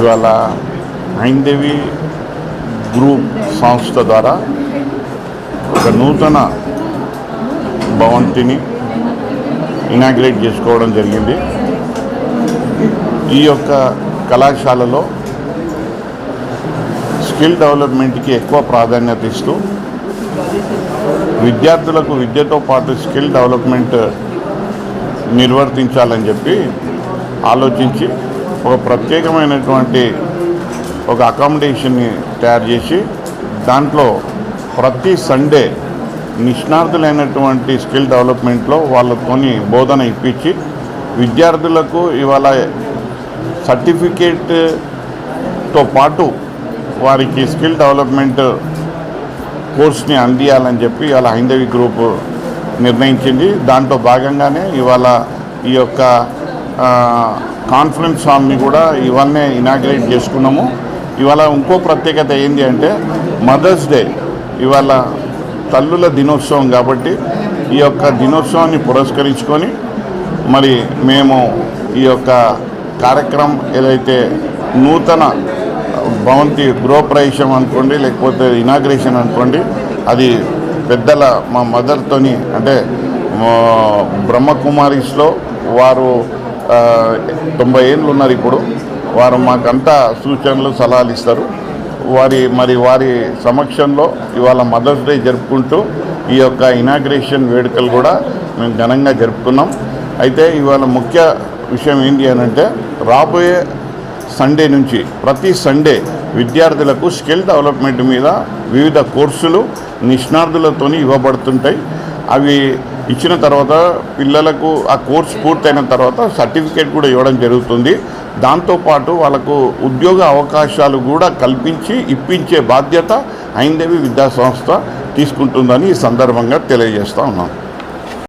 ఇవాళ హైందవి గ్రూప్ సంస్థ ద్వారా ఒక నూతన భవంతిని ఇనాగ్రేట్ చేసుకోవడం జరిగింది. ఈ యొక్క కళాశాలలో స్కిల్ డెవలప్మెంట్కి ఎక్కువ ప్రాధాన్యత ఇస్తూ విద్యార్థులకు విద్యతో పాటు స్కిల్ డెవలప్మెంట్ నిర్వర్తించాలని చెప్పి ఆలోచించి ఒక ప్రత్యేకమైనటువంటి ఒక అకామిడేషన్ని తయారు చేసి దాంట్లో ప్రతి సండే నిష్ణార్థులైనటువంటి స్కిల్ డెవలప్మెంట్లో వాళ్ళతోని బోధన ఇప్పించి విద్యార్థులకు ఇవాళ సర్టిఫికేట్తో పాటు వారికి స్కిల్ డెవలప్మెంట్ కోర్స్ని అందియాలని చెప్పి ఇవాళ హైందవి గ్రూప్ నిర్ణయించింది. దాంట్లో భాగంగానే ఇవాళ ఈ యొక్క కాన్ఫరెన్స్ హాల్ని కూడా ఇవన్నీ ఇనాగ్రేట్ చేసుకున్నాము. ఇవాళ ఇంకో ప్రత్యేకత ఏంటి అంటే మదర్స్ డే ఇవాళ తల్లుల దినోత్సవం కాబట్టి ఈ యొక్క దినోత్సవాన్ని పురస్కరించుకొని మరి మేము ఈ యొక్క కార్యక్రమం ఏదైతే నూతన భవంతి గృహప్రవేశం అనుకోండి లేకపోతే ఇనాగ్రేషన్ అనుకోండి అది పెద్దల మా మదర్తోని అంటే బ్రహ్మకుమారిస్లో వారు తొంభై ఏళ్ళు ఉన్నారు ఇప్పుడు. వారు మాకంతా సూచనలు సలహాలు ఇస్తారు. వారి మరి వారి సమక్షంలో ఇవాళ మదర్స్ డే జరుపుకుంటూ ఈ యొక్క ఇనాగ్రేషన్ వేడుకలు కూడా మేము ఘనంగా జరుపుకున్నాం. అయితే ఇవాళ ముఖ్య విషయం ఏంటి అని అంటే రాబోయే సండే నుంచి ప్రతి సండే విద్యార్థులకు స్కిల్ డెవలప్మెంట్ మీద వివిధ కోర్సులు నిష్ణార్థులతోని ఇవ్వబడుతుంటాయి. అవి ఇచ్చిన తర్వాత పిల్లలకు ఆ కోర్స్ పూర్తయిన తర్వాత సర్టిఫికేట్ కూడా ఇవ్వడం జరుగుతుంది. దాంతోపాటు వాళ్ళకు ఉద్యోగ అవకాశాలు కూడా కల్పించి ఇప్పించే బాధ్యత ఐందేవి విద్యాసంస్థ తీసుకుంటుందని ఈ సందర్భంగా తెలియజేస్తా ఉన్నాను